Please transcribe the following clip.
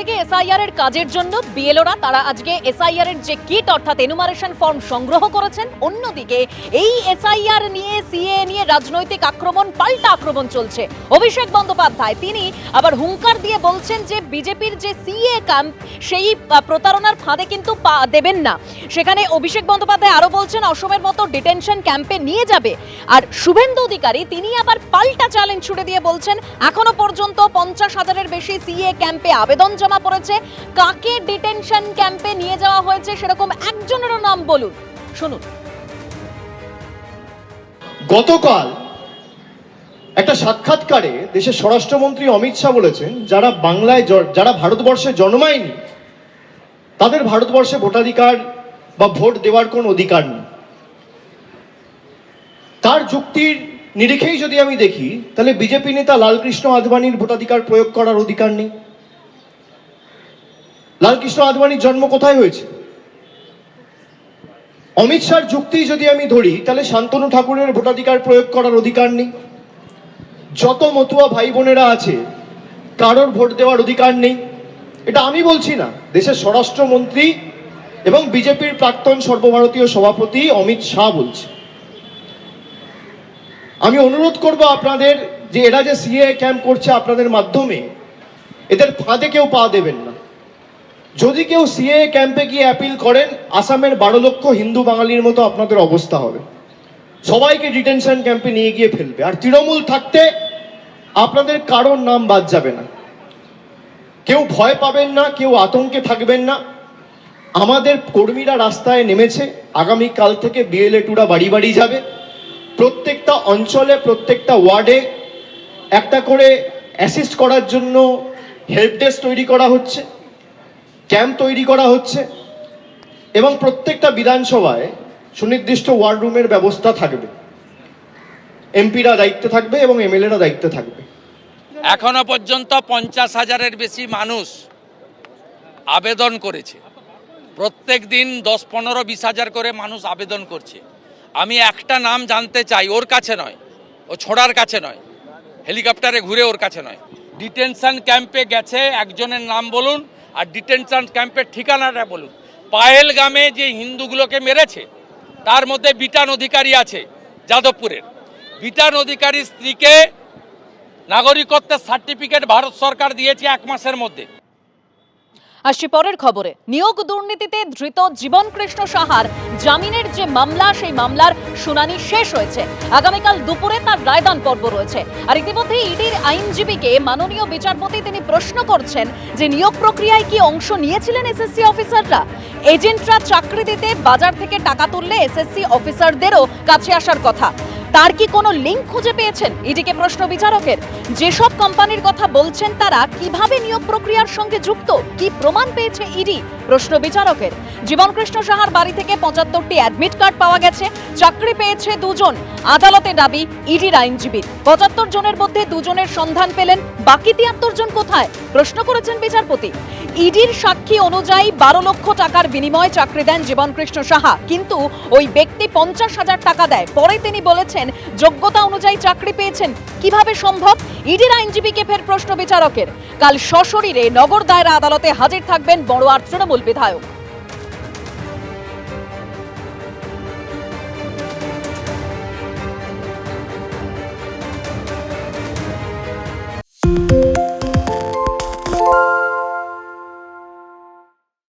অন্যদিকে এসআইআর এর কাজের জন্য বিএলওরা তারা আজকে এসআইআর এর যে কিট অর্থাৎ এনুমারেশন ফর্ম সংগ্রহ করেছেন, অন্যদিকে এই এসআইআর নিয়ে সিএ নিয়ে রাজনৈতিক আক্রমণ, পাল্টা আক্রমণ চলছে। অভিষেক বন্দ্যোপাধ্যায়, তিনি আবার হুঙ্কার দিয়ে বলছেন যে বিজেপির যে সিএ ক্যাম্প, সেই প্রতারণার ফাঁদে কিন্তু পা দেবেন না। সেখানে অভিষেক বন্দ্যোপাধ্যায় আরও বলছেন, অসমের মতো ডিটেনশন ক্যাম্পে নিয়ে যাবে। আর শুভেন্দু অধিকারী, তিনি আবার পাল্টা চ্যালেঞ্জ ছুড়ে দিয়ে বলছেন, এখনও পর্যন্ত পঞ্চাশ হাজারের বেশি সিএ ক্যাম্পে আবেদন জমা পড়েছে। কাকে ডিটেনশন ক্যাম্পে নিয়ে যাওয়া হয়েছে সেরকম একজনেরও নাম বলুন। শুনুন। গতকাল একটা সাক্ষাৎকারে দেশের স্বরাষ্ট্রমন্ত্রী অমিত শাহ বলেছেন, যারা বাংলায় যারা ভারতবর্ষে জন্মায়নি, তাদের ভারতবর্ষে ভোটাধিকার বা ভোট দেওয়ার কোনো অধিকার নেই। তার যুক্তির নিরিখেই যদি আমি দেখি, তাহলে বিজেপি নেতা লালকৃষ্ণ আদবানির ভোটাধিকার প্রয়োগ করার অধিকার নেই। লালকৃষ্ণ আদবানির জন্ম কোথায় হয়েছে? অমিত শাহর যুক্তি যদি আমি ধরি, তাহলে শান্তনু ঠাকুরের ভোটাধিকার প্রয়োগ করার অধিকার নেই। যত মতুয়া ভাই বোনেরা আছে, কারোর ভোট দেওয়ার অধিকার নেই। এটা আমি বলছি না, দেশের স্বরাষ্ট্রমন্ত্রী এবং বিজেপির প্রাক্তন সর্বভারতীয় সভাপতি অমিত শাহ বলছে। আমি অনুরোধ করব আপনাদের যে এরা যে সিএ ক্যাম্প করছে আপনাদের মাধ্যমে, এদের ফাঁদে কেউ পা দেবেন না। যদি কেউ সিএ ক্যাম্পে গিয়ে অ্যাপিল করেন, আসামের বারো লক্ষ হিন্দু বাঙালির মতো আপনাদের অবস্থা হবে। সবাইকে ডিটেনশন ক্যাম্পে নিয়ে গিয়ে ফেলবে। আর তৃণমূল থাকতে আপনাদের কারোর নাম বাদ যাবে না। কেউ ভয় পাবেন না, কেউ আতঙ্কে থাকবেন না। আমাদের কর্মীরা রাস্তায় নেমেছে। আগামী কাল থেকে বিএলএ টুরা বাড়ি বাড়ি যাবে। প্রত্যেকটা অঞ্চলে, প্রত্যেকটা ওয়ার্ডে একটা করে অ্যাসিস্ট করার জন্য হেল্প ডেস্ক তৈরি করা হচ্ছে ক্যাম্প তৈরি করা হচ্ছে এবং প্রত্যেকটা বিধানসভায় সুনির্দিষ্ট ওয়ার্ড রুমের ব্যবস্থা থাকবে। এমপিরা দায়িত্বে থাকবে এবং এমএলএরা দায়িত্বে থাকবে। এখনও পর্যন্ত পঞ্চাশ হাজারের বেশি মানুষ আবেদন করেছে। প্রত্যেক দিন দশ, পনেরো, বিশ হাজার করে মানুষ আবেদন করছে। আমি একটা নাম জানতে চাই, ওর কাছে নয়, ও ছোড়ার কাছে নয়, হেলিকপ্টারে ঘুরে ওর কাছে নয়। ডিটেনশন ক্যাম্পে গেছে, একজনের নাম বলুন, আর ডিটেনশন ক্যাম্পের ঠিকানাটা বলুন। পায়েল গ্রামে যে হিন্দুগুলোকে মেরেছে তার মধ্যে বিটান অধিকারী আছে, যাদবপুরের। বিটান অধিকারী স্ত্রীকে নাগরিকত্বের সার্টিফিকেট ভারত সরকার দিয়েছে এক মাসের মধ্যে। আসছি পরের খবরে। নিয়োগ দুর্নীতিতে ধৃত জীবন কৃষ্ণ সাহার জামিনের যে মামলা, সেই মামলার শুনানি শেষ হয়েছে। আগামীকাল দুপুরে তার রায়দান পর্ব রয়েছে। আর ইতিমধ্যে ইডির আইনজীবীকে মাননীয় বিচারপতি তিনি প্রশ্ন করছেন যে, নিয়োগ প্রক্রিয়ায় কি অংশ নিয়েছিলেন এসএসসি অফিসাররা? এজেন্টরা চাকরি দিতে বাজার থেকে টাকা তুললে এসএসসি অফিসারদেরও কাছে আসার কথা। তার কি কোনো লিঙ্ক খুঁজে পেয়েছেন? ইডিকে প্রশ্ন বিচারকের। যেসব কোম্পানির কথা বলছেন তারা কীভাবে নিয়োগ প্রক্রিয়ার সঙ্গে যুক্ত? কি প্রমাণ পেয়েছে ইডি? প্রশ্ন বিচারকের। জীবনকৃষ্ণ সাহার বাড়ি থেকে পঁচাত্তরটি অ্যাডমিট কার্ড পাওয়া গেছে। চাকরি পেয়েছে দুজন। আদালতে দাবি, ইডির আইনজীবী। পঁচাত্তর জনের মধ্যে দুজনের সন্ধান পেলেন। বাকি তিয়াত্তর জন কোথায়? প্রশ্ন করেছেন বিচারপতি। ইডির সাক্ষী অনুযায়ী বারো লক্ষ টাকার বিনিময়ে চাকরি দেন জীবনকৃষ্ণ সাহা। কিন্তু ওই ব্যক্তি পঞ্চাশ হাজার টাকা দেয়। পরে তিনি বলেছেন যোগ্যতা অনুযায়ী চাকরি পেয়েছেন। কীভাবে সম্ভব? ইডির আইনজীবীকে ফের প্রশ্ন বিচারকের। কাল সশরীরে নগর দায়রা আদালতে হাজির থাকবেন বড় আর তৃণমূল বিধায়ক।